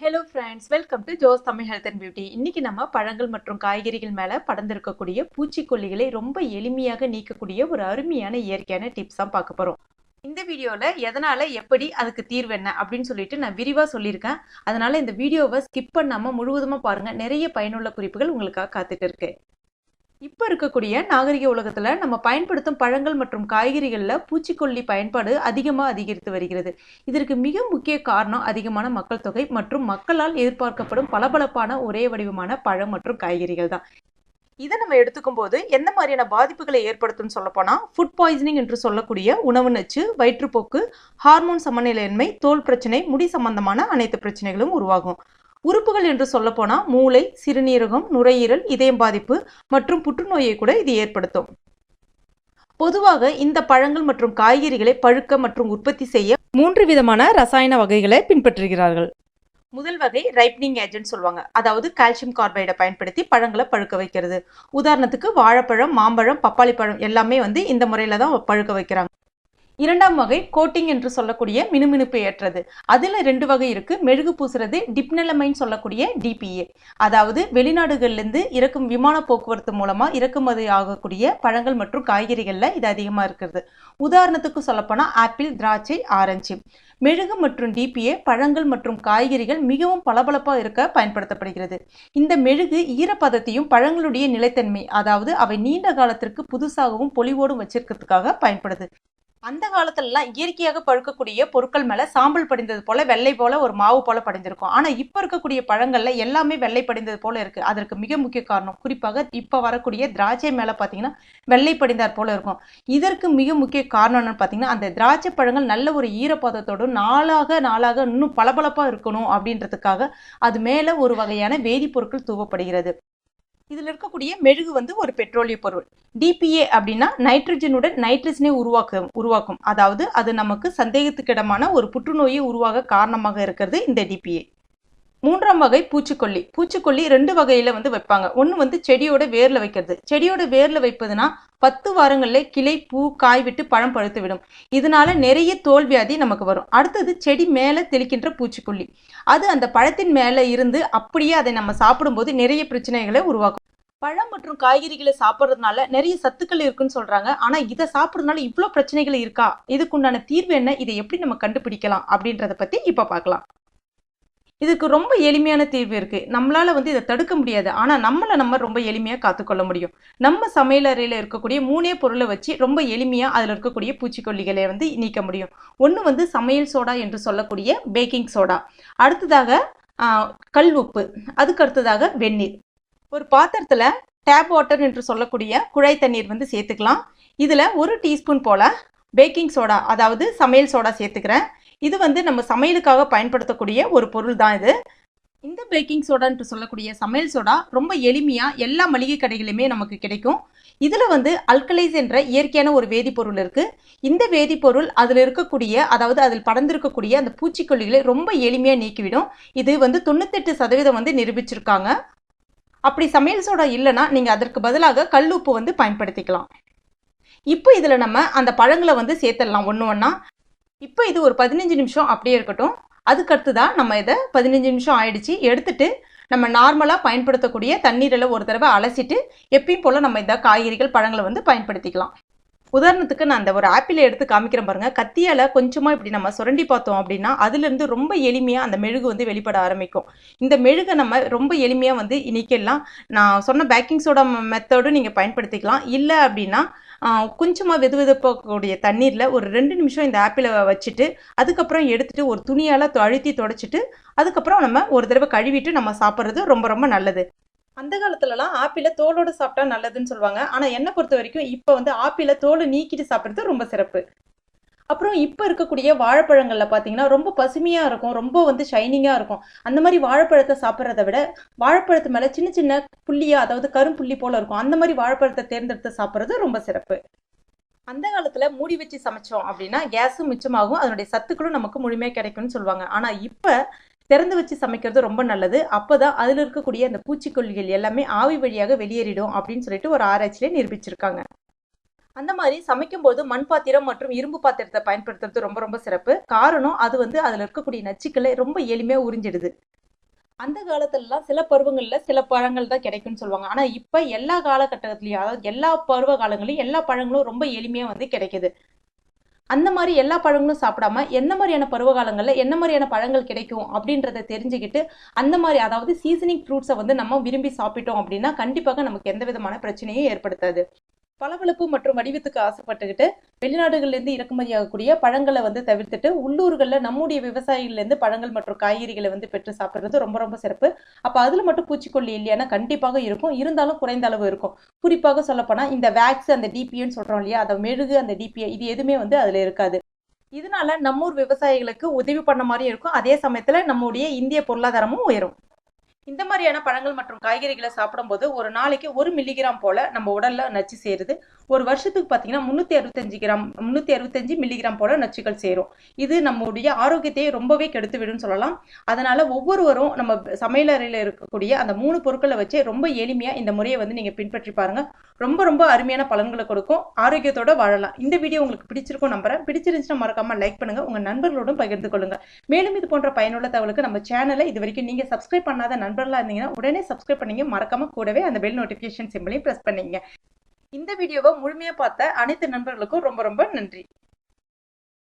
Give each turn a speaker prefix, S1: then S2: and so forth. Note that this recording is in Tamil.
S1: Hello friends welcome to Jo's Tamil health and beauty இன்னைக்கு நம்ம பழங்கள் மற்றும் காய்கறிகள் மேலே படர்ந்திருக்கக்கூடிய பூச்சிக்கொல்லிகளை ரொம்ப எளிமையாக நீக்கக்கூடிய ஒரு அருமையான இயற்கையான டிப்ஸ் தான் பார்க்க போகிறோம் இந்த வீடியோவில் எதனால் எப்படி அதுக்கு தீர்வு என்ன அப்படின்னு சொல்லிட்டு நான் விரிவாக சொல்லியிருக்கேன். அதனால் இந்த வீடியோவை ஸ்கிப் பண்ணாமல் முழுவதுமாக பாருங்கள் நிறைய பயனுள்ள குறிப்புகள் உங்களுக்காக காத்துட்டு இருக்கு. இப்போ இருக்கக்கூடிய நாகரிக உலகத்தில் நம்ம பயன்படுத்தும் பழங்கள் மற்றும் காய்கறிகளில் பூச்சிக்கொல்லி பயன்பாடு அதிகமாக அதிகரித்து வருகிறது. இதற்கு மிக முக்கிய காரணம் அதிகமான மக்கள் தொகை மற்றும் மக்களால் எதிர்பார்க்கப்படும் பளபளப்பான ஒரே வடிவமான பழம் மற்றும் காய்கறிகள் தான். இதை நம்ம எடுத்துக்கும் போது எந்த மாதிரியான பாதிப்புகளை ஏற்படுத்தும் சொல்லப்போனால் ஃபுட் பாய்சனிங் என்று சொல்லக்கூடிய உணவு நச்சு வயிற்றுப்போக்கு ஹார்மோன் சமநிலையின்மை தோல் பிரச்சனை முடி சம்பந்தமான அனைத்து பிரச்சனைகளும் உருவாகும். உறுப்புகள் என்று சொல்லப்போனால் மூளை சிறுநீரகம் நுரையீரல் இதயம் பாதிப்பு மற்றும் புற்றுநோயை கூட இது ஏற்படுத்தும். பொதுவாக இந்த பழங்கள் மற்றும் காய்கறிகளை பழுக்க மற்றும் உற்பத்தி செய்ய மூன்று விதமான ரசாயன வகைகளை பின்பற்றுகிறார்கள். முதல் வகை ரைப்னிங் ஏஜென்ட் சொல்லுவாங்க. அதாவது கால்சியம் கார்பைடை பயன்படுத்தி பழங்களை பழுக்க வைக்கிறது. உதாரணத்துக்கு வாழைப்பழம் மாம்பழம் பப்பாளி பழம் எல்லாமே வந்து இந்த முறையில் தான் பழுக்க வைக்கிறாங்க. இரண்டாம் வகை கோட்டிங் என்று சொல்லக்கூடிய மினுமினுப்பு ஏற்றது அதில் ரெண்டு வகை இருக்கு. மெழுகு பூசுறது டிப்னலமைன் சொல்லக்கூடிய டிபிஏ. அதாவது வெளிநாடுகள்லேருந்து இறக்கும் விமான போக்குவரத்து மூலமாக இறக்குமதி ஆகக்கூடிய பழங்கள் மற்றும் காய்கறிகளில் இது அதிகமாக இருக்கிறது. உதாரணத்துக்கு சொல்லப்போனால் ஆப்பிள் திராட்சை ஆரஞ்சு. மெழுகு மற்றும் டிபிஏ பழங்கள் மற்றும் காய்கறிகள் மிகவும் பளபளப்பாக இருக்க பயன்படுத்தப்படுகிறது. இந்த மெழுகு ஈரப்பதத்தையும் பழங்களுடைய நிலைத்தன்மை அதாவது அவை நீண்ட காலத்திற்கு புதுசாகவும் பொலிவோடும் வச்சிருக்கிறதுக்காக பயன்படுது. அந்த காலத்துலலாம் இயற்கையாக பழுக்கக்கூடிய பொருட்கள் மேலே சாம்பல் படிந்தது போல வெள்ளை போல ஒரு மாவு போல படிந்திருக்கும். ஆனால் இப்போ இருக்கக்கூடிய பழங்கள்ல எல்லாமே வெள்ளை படிந்தது போல இருக்கு. அதற்கு மிக முக்கிய காரணம் குறிப்பாக இப்போ வரக்கூடிய திராட்சை மேலே பார்த்தீங்கன்னா வெள்ளை படிந்தார் போல இருக்கும். இதற்கு மிக முக்கிய காரணம் என்னன்னு பார்த்தீங்கன்னா அந்த திராட்சை பழங்கள் நல்ல ஒரு ஈரப்பதத்தோடு நாளாக நாளாக இன்னும் பளபளப்பாக இருக்கணும் அப்படின்றதுக்காக அது மேலே ஒரு வகையான வேதிப்பொருட்கள் தூவப்படுகிறது. இதில் இருக்கக்கூடிய மெழுகு வந்து ஒரு பெட்ரோலிய பொருள். டிபிஏ அப்படின்னா நைட்ரஜனுடன் நைட்ரஜனை உருவாக்க உருவாக்கும். அதாவது அது நமக்கு சந்தேகத்துக்கிடமான ஒரு புற்றுநோயை உருவாக காரணமாக இருக்கிறது இந்த டிபிஏ மூன்றாம் வகை பூச்சிக்கொல்லி. பூச்சிக்கொல்லி ரெண்டு வகையில வந்து வைப்பாங்க. ஒன்று வந்து செடியோட வேர்ல வைக்கிறது. செடியோட வேர்ல வைப்பதுனா பத்து வாரங்கள்ல கிளை பூ காய் விட்டு பழம் பழுத்து விடும். இதனால நிறைய தோல்வியாதி நமக்கு வரும். அடுத்தது செடி மேலே தெளிக்கின்ற பூச்சிக்கொல்லி. அது அந்த பழத்தின் மேலே இருந்து அப்படியே அதை நம்ம சாப்பிடும்போது நிறைய பிரச்சனைகளை உருவாக்கும். பழம் மற்றும் காய்கறிகளை சாப்பிட்றதுனால நிறைய சத்துக்கள் இருக்குன்னு சொல்றாங்க. ஆனா இதை சாப்பிட்றதுனால இவ்வளோ பிரச்சனைகள் இருக்கா? இதுக்குண்டான தீர்வு என்ன? இதை எப்படி நம்ம கண்டுபிடிக்கலாம் அப்படின்றத பத்தி இப்ப பார்க்கலாம். இதுக்கு ரொம்ப எளிமையான தீர்வு இருக்கு. நம்மளால வந்து இதை தடுக்க முடியாது. ஆனா நம்மளை நம்ம ரொம்ப எளிமையா காத்துக்கொள்ள முடியும். நம்ம சமையல் அறையில இருக்கக்கூடிய மூணே பொருளை வச்சு ரொம்ப எளிமையா அதுல இருக்கக்கூடிய பூச்சிக்கொல்லிகளை வந்து நீக்க முடியும். ஒன்று வந்து சமையல் சோடா என்று சொல்லக்கூடிய பேக்கிங் சோடா. அடுத்ததாக கல் உப்பு. அதுக்கு அடுத்ததாக வெந்நீர். ஒரு பாத்திரத்துல டேப் வாட்டர் என்று சொல்லக்கூடிய குழாய் தண்ணீர் வந்து சேர்த்துக்கலாம். இதுல ஒரு டீஸ்பூன் போல பேக்கிங் சோடா அதாவது சமையல் சோடா சேர்த்துக்கிறேன். இது வந்து நம்ம சமையலுக்காக பயன்படுத்தக்கூடிய ஒரு பொருள் தான் இது. இந்த பேக்கிங் சோடான்ட்டு சொல்லக்கூடிய சமையல் சோடா ரொம்ப எளிமையாக எல்லா மளிகை கடைகளிலுமே நமக்கு கிடைக்கும். இதில் வந்து அல்கலைஸ் என்ற இயற்கையான ஒரு வேதிப்பொருள் இருக்குது இந்த வேதிப்பொருள் அதில் இருக்கக்கூடிய அதாவது அதில் படர்ந்திருக்கக்கூடிய அந்த பூச்சிக்கொல்லிகளை ரொம்ப எளிமையாக நீக்கிவிடும். இது வந்து தொண்ணூத்தெட்டு சதவீதம் வந்து நிரூபிச்சிருக்காங்க. அப்படி சமையல் சோடா இல்லைன்னா நீங்கள் அதற்கு பதிலாக கல் உப்பு வந்து பயன்படுத்திக்கலாம். இப்போ இதில் நம்ம அந்த பழங்களை வந்து சேர்த்துடலாம் ஒன்று ஒன்றா இப்போ இது ஒரு பதினஞ்சு நிமிஷம் அப்படியே இருக்கட்டும். அதுக்கடுத்து தான் நம்ம இதை பதினஞ்சு நிமிஷம் ஆயிடுச்சு. எடுத்துட்டு நம்ம நார்மலாக பயன்படுத்தக்கூடிய தண்ணீரில் ஒரு தடவை அலசிட்டு எப்பயும் போல் நம்ம இந்த காய்கறிகள் பழங்களை வந்து பயன்படுத்திக்கலாம். உதாரணத்துக்கு நான் அந்த ஒரு ஆப்பிளை எடுத்து காமிக்கிறேன் பாருங்க. கத்தியால் கொஞ்சமாக இப்படி நம்ம சுரண்டி பார்த்தோம் அப்படின்னா அதுலேருந்து ரொம்ப எளிமையாக அந்த மெழுகு வந்து வெளிப்பட ஆரம்பிக்கும். இந்த மெழுகை நம்ம ரொம்ப எளிமையாக வந்து இனிக்கலாம் நான் சொன்ன பேக்கிங் சோடா மெத்தடும் நீங்கள் பயன்படுத்திக்கலாம். இல்லை அப்படின்னா கொஞ்சமாக வெது வெதுப்பக்கூடிய தண்ணீரில் ஒரு ரெண்டு நிமிஷம் இந்த ஆப்பிளை வச்சுட்டு அதுக்கப்புறம் எடுத்துட்டு ஒரு துணியால் அழுத்தி தொடச்சிட்டு அதுக்கப்புறம் நம்ம ஒரு தடவை கழுவிட்டு நம்ம சாப்பிட்றது ரொம்ப ரொம்ப நல்லது. அந்த காலத்துலலாம் ஆப்பிளை தோலோடு சாப்பிட்டா நல்லதுன்னு சொல்லுவாங்க. ஆனால் என்னை பொறுத்த வரைக்கும் இப்போ வந்து ஆப்பிளை தோலை நீக்கிட்டு சாப்பிட்றது ரொம்ப சிறப்பு. அப்புறம் இப்போ இருக்கக்கூடிய வாழைப்பழங்களில் பார்த்தீங்கன்னா ரொம்ப பசுமையாக இருக்கும் ரொம்ப வந்து ஷைனிங்காக இருக்கும். அந்த மாதிரி வாழைப்பழத்தை சாப்பிட்றத விட வாழைப்பழத்து மேலே சின்ன சின்ன புள்ளியாக அதாவது கரும்புள்ளி போல் இருக்கும் அந்த மாதிரி வாழைப்பழத்தை தேர்ந்தெடுத்து சாப்பிட்றது ரொம்ப சிறப்பு. அந்த காலத்தில் மூடி வச்சு சமைச்சோம் அப்படின்னா கேஸும் மிச்சமாகும் அதனுடைய சத்துக்களும் நமக்கு முழுமையாக கிடைக்கும்னு சொல்லுவாங்க. ஆனால் இப்போ திறந்து வச்சு சமைக்கிறது ரொம்ப நல்லது. அப்போ தான் அதில் இருக்கக்கூடிய அந்த பூச்சிக்கொல்லிகள் எல்லாமே ஆவி வழியாக வெளியேறிடும் அப்படின்னு சொல்லிட்டு ஒரு ஆராய்ச்சியிலே நிரூபிச்சிருக்காங்க. அந்த மாதிரி சமைக்கும்போது மண் பாத்திரம் மற்றும் இரும்பு பாத்திரத்தை பயன்படுத்துறது ரொம்ப ரொம்ப சிறப்பு. காரணம் அது வந்து அதில் இருக்கக்கூடிய நச்சுக்களை ரொம்ப எளிமையாக உறிஞ்சிடுது. அந்த காலத்துலலாம் சில பருவங்களில் சில பழங்கள் தான் கிடைக்கும்னு சொல்லுவாங்க. ஆனால் இப்போ எல்லா காலகட்டத்துலேயும் அதாவது எல்லா பருவ காலங்களையும் எல்லா பழங்களும் ரொம்ப எளிமையாக வந்து கிடைக்குது. அந்த மாதிரி எல்லா பழங்களும் சாப்பிடாம என்ன மாதிரியான பருவகாலங்களில் என்ன மாதிரியான பழங்கள் கிடைக்கும் அப்படின்றத தெரிஞ்சுக்கிட்டு அந்த மாதிரி அதாவது சீசனிங் ஃப்ரூட்ஸை வந்து நம்ம விரும்பி சாப்பிட்டோம் அப்படின்னா கண்டிப்பாக நமக்கு எந்த விதமான பிரச்சனையும் ஏற்படுத்தாது. பளபளப்பு மற்றும் வடிவத்துக்கு ஆசைப்பட்டுக்கிட்டு வெளிநாடுகள்லேருந்து இறக்குமதி ஆகக்கூடிய பழங்களை வந்து தவிர்த்துட்டு உள்ளூர்களில் நம்முடைய விவசாயிகள்லேருந்து பழங்கள் மற்றும் காய்கறிகளை வந்து பெற்று சாப்பிட்றது ரொம்ப ரொம்ப சிறப்பு. அப்போ அதில் மட்டும் பூச்சிக்கொல்லி இல்லையானா கண்டிப்பாக இருக்கும். இருந்தாலும் குறைந்த அளவு இருக்கும். குறிப்பாக சொல்லப்போனால் இந்த வேக்ஸ் அந்த டிபிஏன்னு சொல்கிறோம் இல்லையா? அதை மெழுகு அந்த டிபிஏ இது எதுவுமே வந்து அதில் இருக்காது. இதனால நம்மூர் விவசாயிகளுக்கு உதவி பண்ண மாதிரி இருக்கும். அதே சமயத்தில் நம்முடைய இந்திய பொருளாதாரமும் உயரும். இந்த மாதிரியான பழங்கள் மற்றும் காய்கறிகளை சாப்பிடும்போது ஒரு நாளைக்கு ஒரு மில்லிகிராம் போல நம்ம உடல்ல நச்சு சேருது. ஒரு வருஷத்துக்கு பார்த்தீங்கன்னா முந்நூற்றி அறுபத்தஞ்சு கிராம் முந்நூற்றி அறுபத்தஞ்சு மில்லிகிராம் போல நச்சுக்கள் சேரும். இது நம்முடைய ஆரோக்கியத்தையே ரொம்பவே கெடுத்து விடும் சொல்லலாம். அதனால ஒவ்வொருவரும் நம்ம சமையலறையில் இருக்கக்கூடிய அந்த மூணு பொருட்களை வச்சு ரொம்ப எளிமையாக இந்த முறையை வந்து நீங்கள் பின்பற்றி பாருங்க. ரொம்ப ரொம்ப அருமையான பலன்களை கொடுக்கும். ஆரோக்கியத்தோட வாழலாம். இந்த வீடியோ உங்களுக்கு பிடிச்சிருக்கும் நம்புறேன். பிடிச்சிருந்துச்சுன்னா மறக்காம லைக் பண்ணுங்க. உங்க நண்பர்களோடும் பகிர்ந்து கொள்ளுங்க. மேலும் இது போன்ற பயனுள்ள தகவலுக்கு நம்ம சேனலை இது வரைக்கும் நீங்க சப்ஸ்கிரைப் பண்ணாத நண்பர்களா இருந்தீங்கன்னா உடனே சப்ஸ்கிரைப் பண்ணிங்க. மறக்காம கூடவே அந்த பெல் நோட்டிஃபிகேஷன் சிம்பிளையும் ப்ரெஸ் பண்ணீங்க. இந்த வீடியோவை முழுமையா பார்த்த அனைத்து நண்பர்களுக்கும் ரொம்ப ரொம்ப நன்றி.